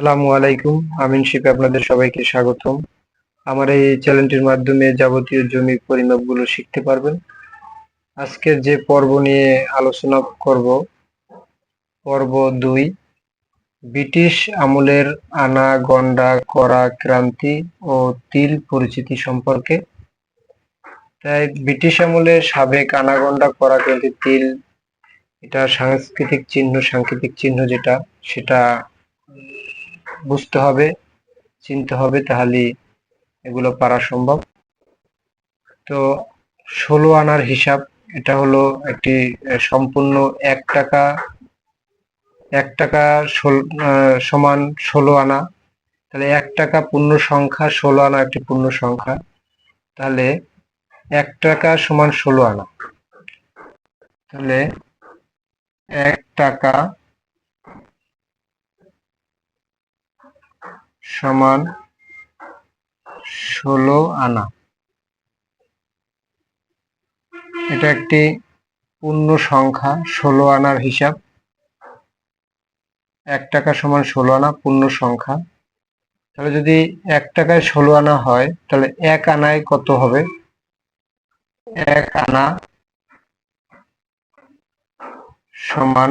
আসসালামু আলাইকুম আমিন শিপে আপনাদের সবাইকে স্বাগতম। আমার এই চ্যানেলটির মাধ্যমে যাবতীয় জমি পরিমাপগুলো শিখতে পারবেন। আজকের যে পর্ব নিয়ে আলোচনা করব, পর্ব দুই, ব্রিটিশ আমলের আনা, গন্ডা, করা, ক্রান্তি ও তিল পরিচিতি সম্পর্কে। তাই ব্রিটিশ আমলে সাবেক আনাগন্ডা করা, ক্রান্তি, তিল, এটা সাংস্কৃতিক চিহ্ন, সাংকেতিক চিহ্ন যেটা, সেটা বুঝতে হবে, চিনতে হবে তাহলে এগুলো পারা সম্ভব। তো ষোলো আনার হিসাব, এটা হলো একটি সম্পূর্ণ এক টাকা এক টাকা সমান ষোলো আনা। তাহলে এক টাকা পূর্ণ সংখ্যা ষোলো আনা একটি পূর্ণ সংখ্যা। তাহলে এক টাকা সমান ষোলো আনা। তাহলে এক টাকা সমান ষোলো আনা। এটা একটি পূর্ণ সংখ্যা, ষোলো আনার হিসাব। এক টাকা সমান ষোলো আনা, পূর্ণ সংখ্যা। তাহলে যদি এক টাকায় ষোলো আনা হয়, তাহলে এক আনায় কত হবে? এক আনা সমান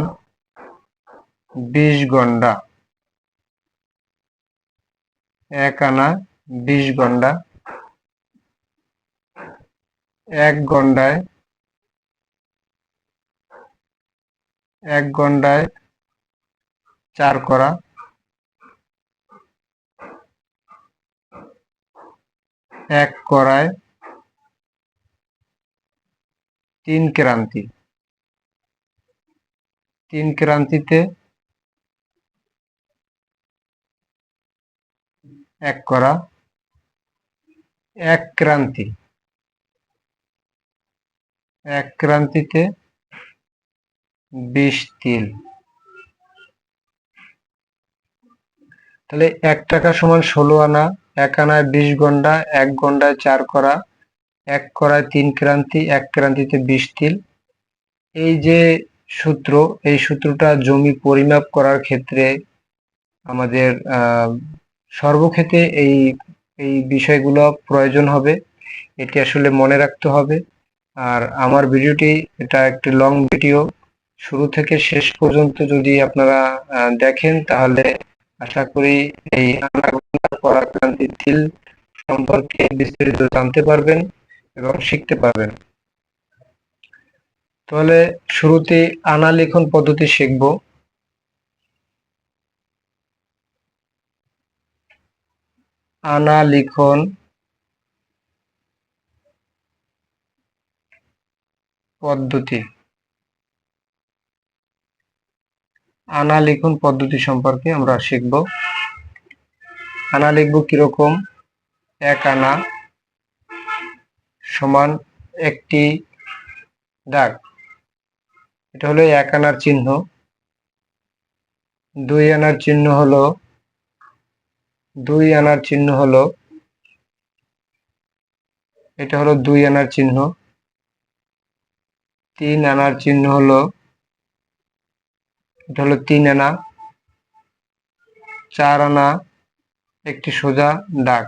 বিশ গন্ডা। এক আনা বিশ গন্ডা, এক গন্ডায় এক গন্ডায় চার করা, এক করায় তিন ক্রান্তি। তিন ক্রান্তিতে এক করা, এক ক্রান্তি। এক ক্রান্তিতে বিশ তিল। তাহলে এক টাকা সমান ষোলো আনা, এক আনায় বিশ গন্ডা, এক গন্ডায় চার করা, এক করায় তিন ক্রান্তি, এক ক্রান্তিতে বিশ তিল। এই যে সূত্র, এই সূত্রটা জমি পরিমাপ করার ক্ষেত্রে আমাদের সর্বক্ষেত্রে এই এই বিষয়গুলো প্রয়োজন হবে। এটি আসলে মনে রাখতে হবে। আর আমার ভিডিওটি, এটা একটি লং ভিডিও শুরু থেকে শেষ পর্যন্ত যদি আপনারা দেখেন, তাহলে আশা করি এই পরাক্রান্তি তিল সম্পর্কে বিস্তারিত জানতে পারবেন এবং শিখতে পারবেন। তাহলে শুরুতে আনা লিখন পদ্ধতি শিখব। আনা লিখন। পদ্ধতি। আনা লিখন পদ্ধতি সম্পর্কে আমরা শিখব। আনা লিখব কীরকম? এক আনা সমান একটি দাগ। এটা হলো এক আনার চিহ্ন। দুই আনার চিহ্ন হলো দুই আনার চিহ্ন হলো, এটা হলো দুই আনার চিহ্ন। তিন আনার চিহ্ন হলো, এটা হলো তিন আনা। চার আনা, একটি সোজা দাগ।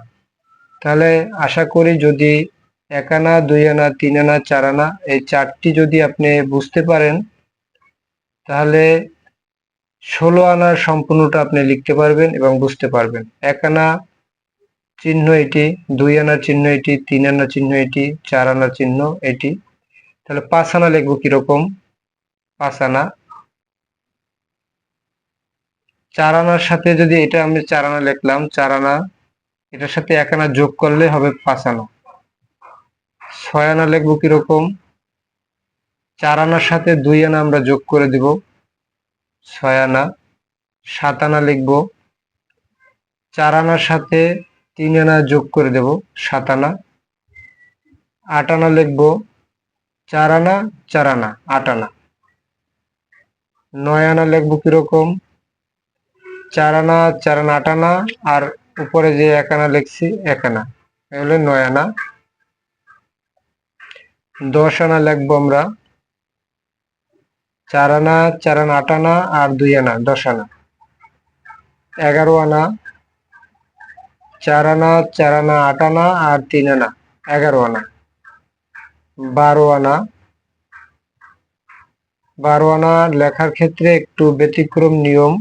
তাহলে আশা করি যদি এক আনা, দুই আনা, তিন আনা, চার আনা, এই চারটি যদি আপনি বুঝতে পারেন, তাহলে ষোলো আনার সম্পূর্ণটা আপনি লিখতে পারবেন এবং বুঝতে পারবেন। এক আনা চিহ্ন এটি, দুই আনার চিহ্ন এটি, তিন আনার চিহ্ন এটি, চার আনার চিহ্ন এটি। তাহলে পাঁচ আনা লিখব কীরকম? পাঁচ আনা। চার আনার সাথে যদি এটা আমি চার আনা লিখলাম, চার আনা, এটার সাথে এক আনা যোগ করলে হবে পাঁচ আনা। ছয় আনা লিখব কীরকম? চার আনার সাথে দুই আনা আমরা যোগ করে দিব। ছয় আনা, সাত আনা লিখব। চার আনার সাথে তিন আনা যোগ করে দেব, সাত আনা। আট আনা লিখব, চার আনা চার আনা, আট আনা। নয় আনা লিখব কীরকম? চার আনা চার আনা, আট আনা, আর উপরে যে এক আনা লিখছি, এক আনা। হলো নয় আনা। দশ আনা লিখব আমরা। চার আনা চার আনা আট আনা আর দুই আনা, দশ আনা। এগারো আনা চার আনা চার আনা আট আনা আর তিন আনা, এগারো আনা। বারো আনা বারো আনা লেখার ক্ষেত্রে একটু ব্যতিক্রম নিয়ম।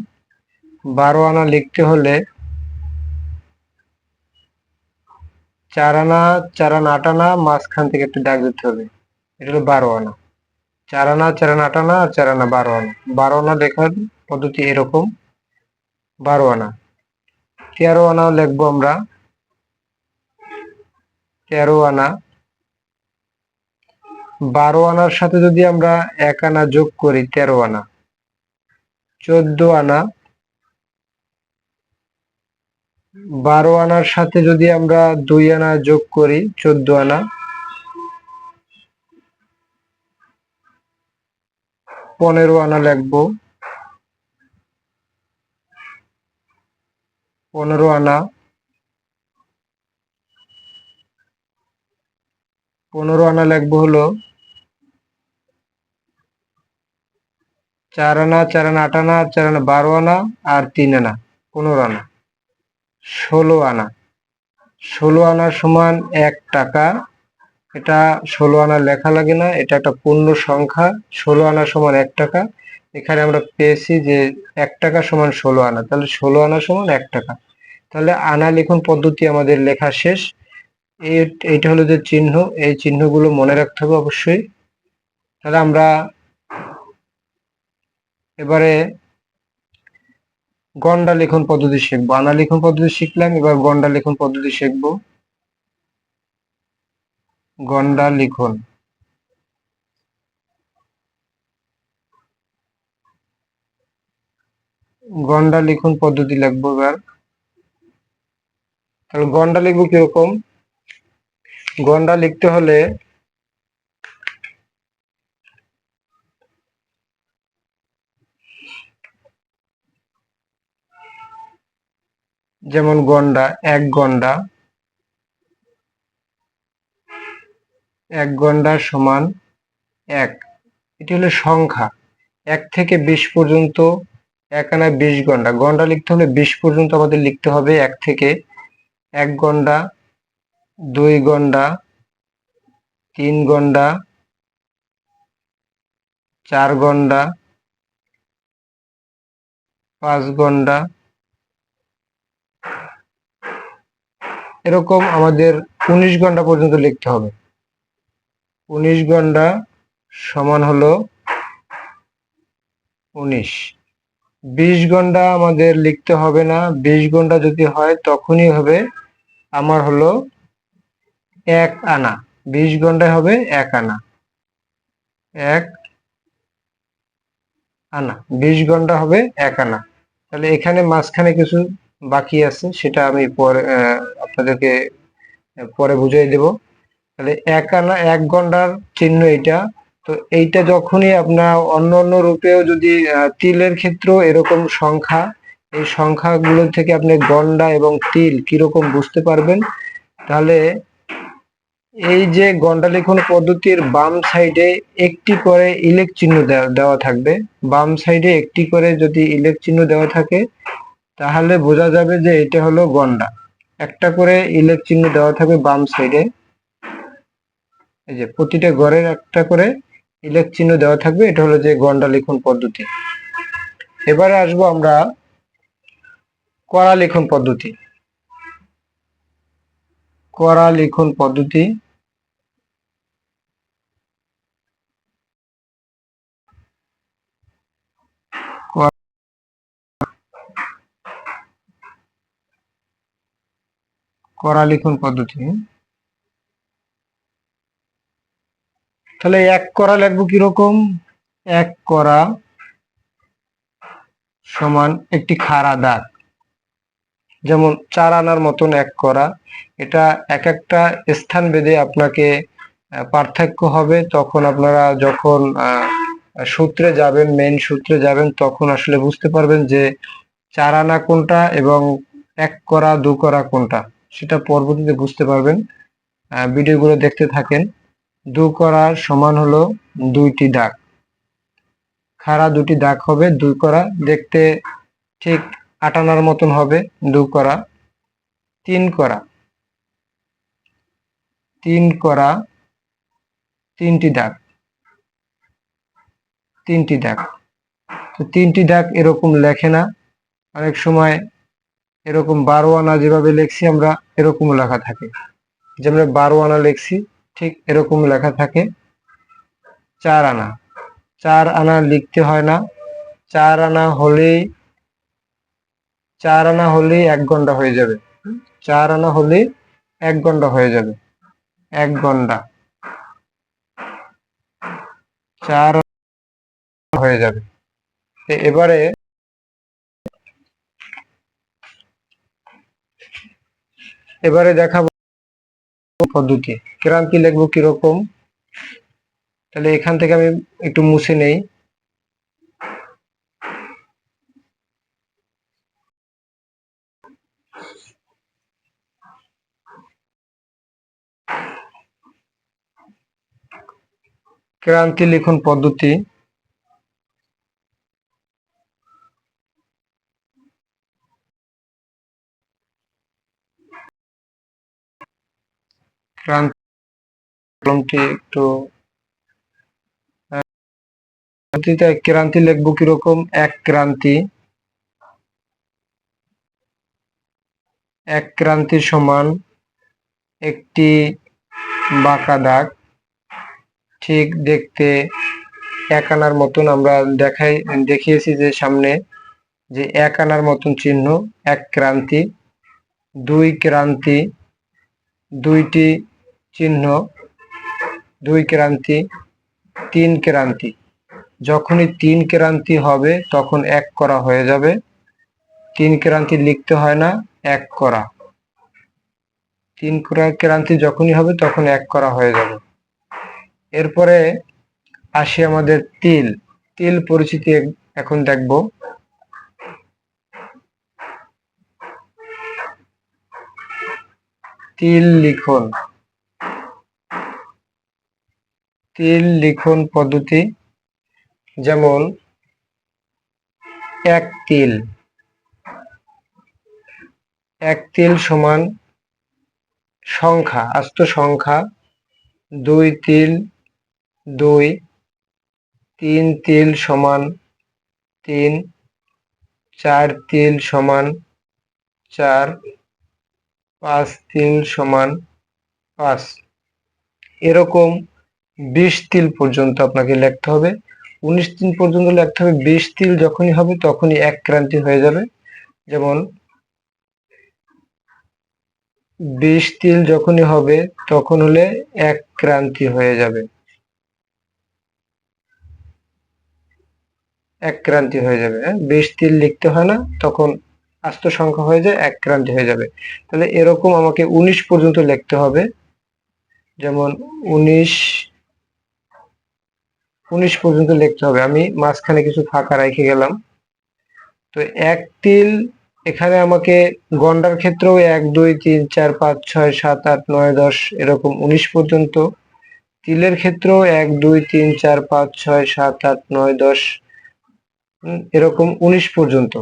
বারো আনা লিখতে হলে চার আনা চার আনা আট আনা মাঝখান থেকে একটু দাগ দিতে হবে। এটা হলো বারো আনা। চার আনা চার আনা আট আনা আর চার আনা বারো আনা বারো আনা লেখার পদ্ধতি এরকম। বারো আনা তেরো আনা লিখব আমরা। তেরো আনা বারো আনার সাথে যদি আমরা এক আনা যোগ করি তেরো আনা চোদ্দ আনা বারো আনার সাথে যদি আমরা দুই আনা যোগ করি চোদ্দ আনা পনেরো আনা লিখব পনেরো আনা। পনেরো আনা লিখব হলো। চার আনা চার আনা আট আনা, চার আনা বারো আনা আর তিন আনা, পনেরো আনা। ষোলো আনা। ষোলো আনা সমান এক টাকা। এটা ষোলো আনা লেখা লাগে না, এটা একটা পূর্ণ সংখ্যা, ষোলো আনা সমান এক টাকা। এখানে আমরা পেয়েছি যে এক টাকা সমান ষোলো আনা, তাহলে ষোলো আনা সমান এক টাকা। তাহলে আনা লিখন পদ্ধতি আমাদের লেখা শেষ। এই এইটা হলো যে চিহ্ন, এই চিহ্নগুলো মনে রাখতে হবে অবশ্যই। তাহলে আমরা এবারে গন্ডা লিখন পদ্ধতি শিখব। আনা লিখন পদ্ধতি শিখলাম, এবার গন্ডা লিখন পদ্ধতি শিখব। গন্ডা লিখন। গন্ডা লিখন পদ্ধতি লিখব এবার। তাহলে গন্ডা লিখব কীরকম? গন্ডা লিখতে হলে যেমন গন্ডা, এক গন্ডা এক গন্ডা সমান এক। এটি হলো সংখ্যা। এক থেকে বিশ পর্যন্ত এক আনা বিশ ঘণ্টা। গন্ডা লিখতে হলে বিশ পর্যন্ত আমাদের লিখতে হবে এক থেকে এক গন্ডা দুই গন্ডা তিন ঘণ্টা, চার গন্ডা পাঁচ ঘণ্টা। এরকম আমাদের উনিশ ঘণ্টা পর্যন্ত লিখতে হবে। উনিশ ঘণ্টা সমান হলো উনিশ। বিশ ঘণ্টা আমাদের লিখতে হবে না। বিশ ঘণ্টা যদি হয় তখনই হবে আমার হলো এক আনা। বিশ ঘন্টায় হবে এক আনা। এক আনা। বিশ ঘণ্টা হবে এক আনা। তাহলে এখানে মাঝখানে কিছু বাকি আছে, সেটা আমি পরে আপনাদেরকে পরে বুঝিয়ে দেব। তাহলে এক আনা, এক ঘণ্টার চিহ্ন এটা তো এইটা যখনই আপনার অন্য অন্য রূপেও যদি তিলের ক্ষেত্রেও এরকম সংখ্যা, এই সংখ্যাগুলো থেকে আপনি গন্ডা এবং তিল কীরকম বুঝতে পারবেন? তাহলে এই যে গন্ডা লিখন পদ্ধতির বাম সাইডে একটি করে ইলেক চিহ্ন দেওয়া থাকবে। বাম সাইডে একটি করে যদি ইলেক চিহ্ন দেওয়া থাকে, তাহলে বোঝা যাবে যে এটা হলো গন্ডা। একটা করে ইলেক চিহ্ন দেওয়া থাকবে বাম সাইডে। এই যে প্রতিটা ঘরের একটা করে ইলেক চিহ্ন দেওয়া থাকবে, এটা হলো যে গন্ডা লিখন পদ্ধতি। এবারে আসব আমরা করা লিখন পদ্ধতি। করা লিখন পদ্ধতি। করা লিখন পদ্ধতি। তাহলে এক করা লিখব কীরকম? এক করা সমান একটি খাড়া দাগ। যেমন চার আনার মতন এক করা। এটা এক একটা স্থান বেঁধে আপনাকে পার্থক্য হবে। তখন আপনারা যখন সূত্রে যাবেন মেন সূত্রে যাবেন, তখন আসলে বুঝতে পারবেন যে চার আনা কোনটা এবং এক করা, দু করা কোনটা। সেটা পরবর্তীতে বুঝতে পারবেন। ভিডিওগুলো দেখতে থাকেন। দু করার সমান হলো দুইটি দাগ। খাড়া দুটি দাগ হবে দুই করা, দেখতে ঠিক আট আনার মতন হবে দু করা, তিন করা। তিন করা, তিনটি দাগ। তিনটি দাগ। তো তিনটি দাগ এরকম লেখে না। অনেক সময় এরকম বারো আনা যেভাবে লিখছি আমরা এরকম লেখা থাকে। যে আমরা বারো আনা লিখছি ঠিক এরকম লেখা থাকে। চার আনা। চার আনা লিখতে হয় না। চার আনা হলেই, চার আনা হলেই এক ঘণ্টা হয়ে যাবে। চার আনা হলেই এক ঘণ্টা হয়ে যাবে। এক ঘণ্টা চার হয়ে যাবে। এবারে এবারে দেখাবো পদ্ধতি। ক্রান্তি লিখব কীরকম? তাহলে এখান থেকে আমি একটু মুছে নেই। ক্রান্তি লিখন পদ্ধতি? ক্রান্তি কলমটি একটু ক্রান্তি লিখব কীরকম? এক ক্রান্তি এক ক্রান্তি সমান একটি বাঁকা দাগ। ঠিক দেখতে এক আনার মতন আমরা দেখাই, দেখিয়েছি যে সামনে যে এক আনার মতন চিহ্ন, এক ক্রান্তি, দুই ক্রান্তি, দুইটি চিহ্ন, দুই ক্রান্তি, তিন ক্রান্তি। যখনই তিন ক্রান্তি হবে, তখন এক করা হয়ে যাবে। তিন ক্রান্তি লিখতে হয় না, এক করা। তিন ক্রান্তি যখনই হবে, তখন এক করা হয়ে যাবে। এরপরে আসি আমাদের তিল। তিল পরিচিতি এখন দেখব। তিল লিখন। তিল লিখন পদ্ধতি। যেমন, এক তিল। এক তিল সমান সংখ্যা, আস্ত সংখ্যা। দুই তিল, দুই। তিন তিল সমান তিন। চার তিল সমান চার। পাঁচ তিল সমান পাঁচ। এরকম বিশ তিল পর্যন্ত আপনাকে লিখতে হবে। উনিশ তিল পর্যন্ত লিখতে হবে। বিশ তিল যখনই হবে, তখনই এক ক্রান্তি হয়ে যাবে। যেমন, বিশ তিল যখনই হবে, তখন হলে এক ক্রান্তি হয়ে যাবে। এক ক্রান্তি হয়ে যাবে হ্যাঁ? বিশ তিল লিখতে হয় না, তখন আস্ত সংখ্যা হয়ে যায়, এক ক্রান্তি হয়ে যাবে। তাহলে এরকম আমাকে উনিশ পর্যন্ত লিখতে হবে। যেমন, উনিশ উনিশ পর্যন্ত লিখতে হবে। আমি মাঝখানে কিছু ফাঁকা রেখে গেলাম। তো এক তিল, এখানে আমাকে গন্ডার ক্ষেত্রেও এক, দুই, তিন, চার, পাঁচ, ছয়, সাত, আট, নয়, দশ এরকম উনিশ পর্যন্ত। তিলের ক্ষেত্রেও এক, দুই, তিন, চার, পাঁচ, ছয়, সাত, আট, নয়, দশ এরকম উনিশ পর্যন্ত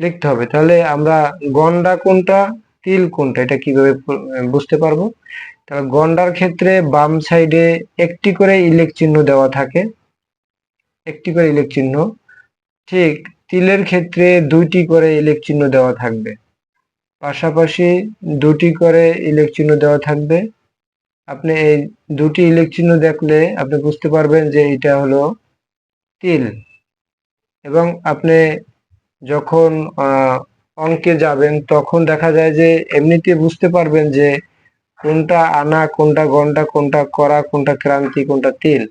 লিখতে হবে। তাহলে আমরা গন্ডা কোনটা, তিল কোনটা, এটা কীভাবে বুঝতে পারব? তাহলে গন্ডার ক্ষেত্রে বাম সাইডে একটি করে ইলেক চিহ্ন দেওয়া থাকে। একটি করে ইলেক চিহ্ন। ঠিক তিলের ক্ষেত্রে দুইটি করে ইলেক চিহ্ন দেওয়া থাকবে। পাশাপাশি দুটি করে ইলেক চিহ্ন দেওয়া থাকবে। আপনি এই দুটি ইলেক চিহ্ন দেখলে আপনি বুঝতে পারবেন যে এটা হলো তিল। এবং আপনি যখন অঙ্কে যাবেন, তখন দেখা যায় যে এমনিতে বুঝতে পারবেন যে কোনটা আনা, কোনটা গন্ডা, কোনটা করা, কোনটা ক্রান্তি, কোনটা তিল?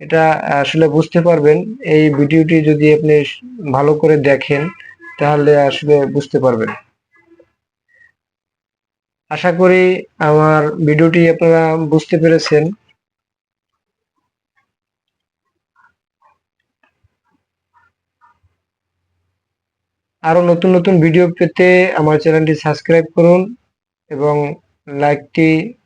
এটা আসলে বুঝতে পারবেন। এই ভিডিওটি যদি আপনি ভালো করে দেখেন, তাহলে আসলে বুঝতে পারবেন। আশা করি আমার ভিডিওটি আপনারা বুঝতে পেরেছেন। আরও নতুন নতুন ভিডিও পেতে আমার চ্যানেলটি সাবস্ক্রাইব করুন এবং likely